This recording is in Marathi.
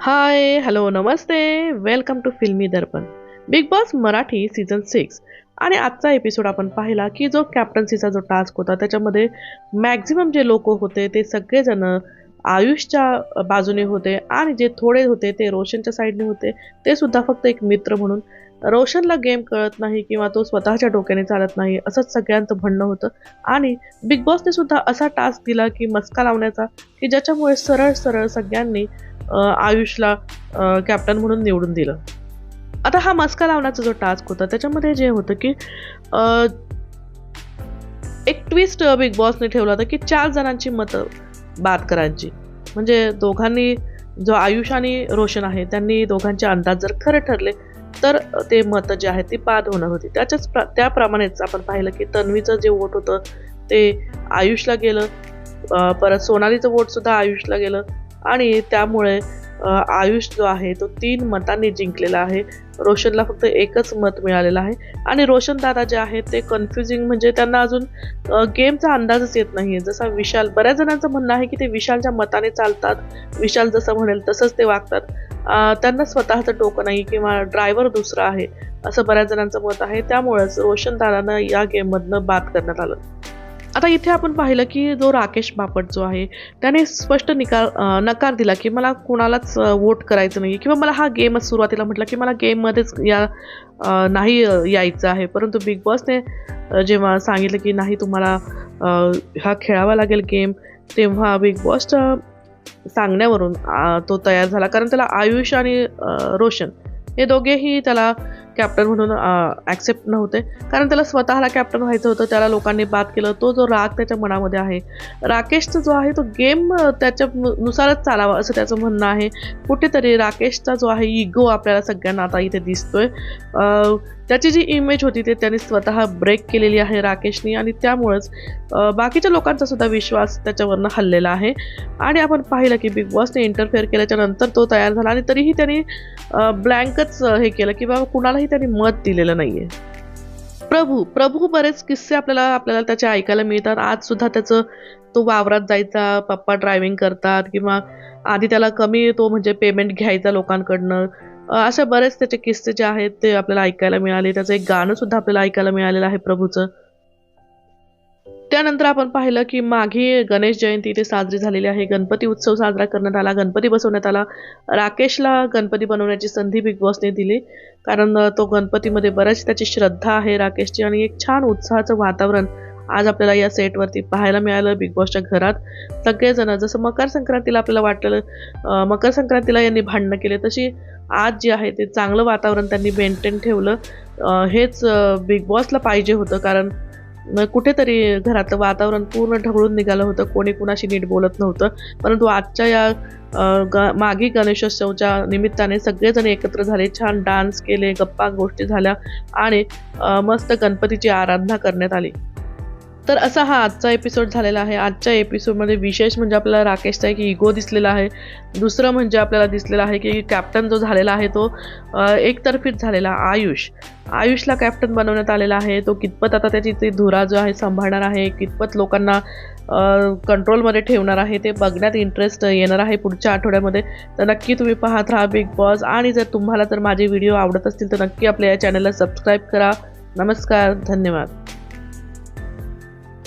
Hi hello namaste. Welcome to Filmi Darpan Bigg Boss Marathi season six आणि आजचा एपिसोड आपण पाहिला की जो कॅप्टन्सीचा जो टास्क होता त्याच्यामध्ये मॅक्झिमम जे लोक होते ते सगळेजण आयुषच्या बाजूने होते आणि जे थोडे होते ते रोशनच्या साईडने होते. ते सुद्धा फक्त एक मित्र म्हणून. रोशनला गेम कळत नाही किंवा तो स्वतःच्या डोक्याने चालत नाही असंच सगळ्यांचं म्हणणं होतं. आणि बिग बॉसने सुद्धा असा टास्क दिला की मस्का लावण्याचा की ज्याच्यामुळे सरळ सरळ सगळ्यांनी आयुषला कॅप्टन म्हणून निवडून दिलं. आता हा मस्का लावण्याचा जो टास्क होता त्याच्यामध्ये जे होतं की एक ट्विस्ट बिग बॉसने ठेवला होता की चार जणांची मतं बाद करायची. म्हणजे दोघांनी जो आयुष आणि रोशन आहे त्यांनी दोघांचे अंदाज जर खरे ठरले तर ते मतं जे आहेत ती बाद होणार होती. त्याच्याच प्र त्याप्रमाणेच आपण पाहिलं की तन्वीचं जे वोट होतं ते आयुषला गेलं. परत सोनालीचं वोटसुद्धा आयुषला गेलं. आणि त्यामुळे आयुष जो आहे तो तीन मतांनी जिंकलेला आहे. रोशनला फक्त एकच मत मिळालेलं आहे. आणि रोशन दादा जे आहेत ते कन्फ्युजिंग म्हणजे त्यांना अजून गेमचा अंदाजच येत नाही जसा विशाल बऱ्याच जणांचं म्हणणं आहे की ते विशालच्या मताने चालतात. विशाल जसं म्हणेल तसंच ते वागतात. त्यांना स्वतःचं टोकं नाही किंवा ड्रायव्हर दुसरा आहे असं बऱ्याच जणांचं मत आहे. त्यामुळेच रोशन दादानं या गेममधनं बाद करण्यात आलं. आता इथे आपण पाहिलं की जो राकेश बापट जो आहे त्याने स्पष्ट निकाल नकार दिला की मला कुणालाच वोट करायचं नाही किंवा मला हा गेमच सुरुवातीला म्हटलं की मला गेममध्येच या नाही यायचं आहे. परंतु बिग बॉसने जेव्हा सांगितलं की नाही तुम्हाला हा खेळावा लागेल गेम तेव्हा बिग बॉसच्या सांगण्यावरून तो तयार झाला. कारण त्याला आयुष आणि रोशन हे दोघेही त्याला कॅप्टन म्हणून ॲक्सेप्ट नव्हते. कारण त्याला स्वतःला कॅप्टन व्हायचं होतं त्याला लोकांनी बाद केलं. तो जो राग त्याच्या मनामध्ये आहे. राकेशचा जो आहे तो गेम त्याच्या नुसारच चालावा असं त्याचं म्हणणं आहे. कुठेतरी राकेशचा जो आहे इगो आपल्याला सगळ्यांना आता इथे दिसतोय. त्याची जी इमेज होती ते त्याने स्वतः ब्रेक केलेली आहे राकेशनी आणि त्यामुळंच बाकीच्या लोकांचा सुद्धा विश्वास त्याच्यावरनं हल्लेला आहे. आणि आपण पाहिलं की बिग बॉसने इंटरफेअर केल्याच्यानंतर तो तयार झाला आणि तरीही त्यांनी ब्लँकच हे केलं की बाबा कुणालाही त्यांनी मत दिलेलं नाही आहे प्रभू प्रभू बरेच किस्से आपल्याला आपल्याला त्याचे ऐकायला मिळतात. आज सुद्धा त्याचं तो वावरात जायचा पप्पा ड्रायव्हिंग करतात किंवा आधी त्याला कमी तो म्हणजे पेमेंट घ्यायचा लोकांकडनं. अशा बरेच त्याचे किस्से जे आहेत ते आपल्याला ऐकायला मिळाले. त्याचं एक गाणं सुद्धा आपल्याला ऐकायला मिळालेलं आहे प्रभूचं. त्यानंतर आपण पाहिलं की मागे गणेश जयंती इथे साजरी झालेली आहे. गणपती उत्सव साजरा करण्यात आला गणपती बसवण्यात आला. राकेशला गणपती बनवण्याची संधी बिग बॉसने दिली. कारण तो गणपतीमध्ये बऱ्याच त्याची श्रद्धा आहे राकेशची आणि एक छान उत्साहाचं वातावरण आज आपल्याला या सेटवरती पाहायला मिळालं बिग बॉसच्या घरात. सगळेजण जसं मकर संक्रांतीला आपल्याला वाटलेलं मकर संक्रांतीला यांनी भांडणं केले तशी आज जे आहे ते चांगलं वातावरण त्यांनी मेंटेन ठेवलं. हेच बिग बॉसला पाहिजे होतं कारण कुठेतरी घरातलं वातावरण पूर्ण ढवळून निघालं होतं कोणी कुणाशी नीट बोलत नव्हतं. परंतु आजच्या या ग मागी गणेशोत्सवच्या निमित्ताने सगळेजण एकत्र झाले छान डान्स केले गप्पा गोष्टी झाल्या आणि मस्त गणपतीची आराधना करण्यात आली. तर असा हा आजचा एपिसोड झालेला आहे. आजच्या एपिसोडमध्ये विशेष म्हणजे आपल्याला राकेशचा एक इगो दिसलेला आहे. दुसरं म्हणजे आपल्याला दिसलेलं आहे की कॅप्टन जो झालेला आहे तो एकतर्फीत एकतर्फीच झालेला आयुष. आयुषला कॅप्टन बनवण्यात आलेला आहे. तो कितपत आता त्याची ती धुरा जो आहे सांभाळणार आहे कितपत लोकांना कंट्रोलमध्ये ठेवणार आहे ते बघण्यात इंटरेस्ट येणार आहे पुढच्या आठवड्यामध्ये. तर नक्की तुम्ही पाहत राहा बिग बॉस आणि जर तुम्हाला जर माझे व्हिडिओ आवडत असतील तर नक्की आपल्या या चॅनलला सबस्क्राईब करा. नमस्कार धन्यवाद.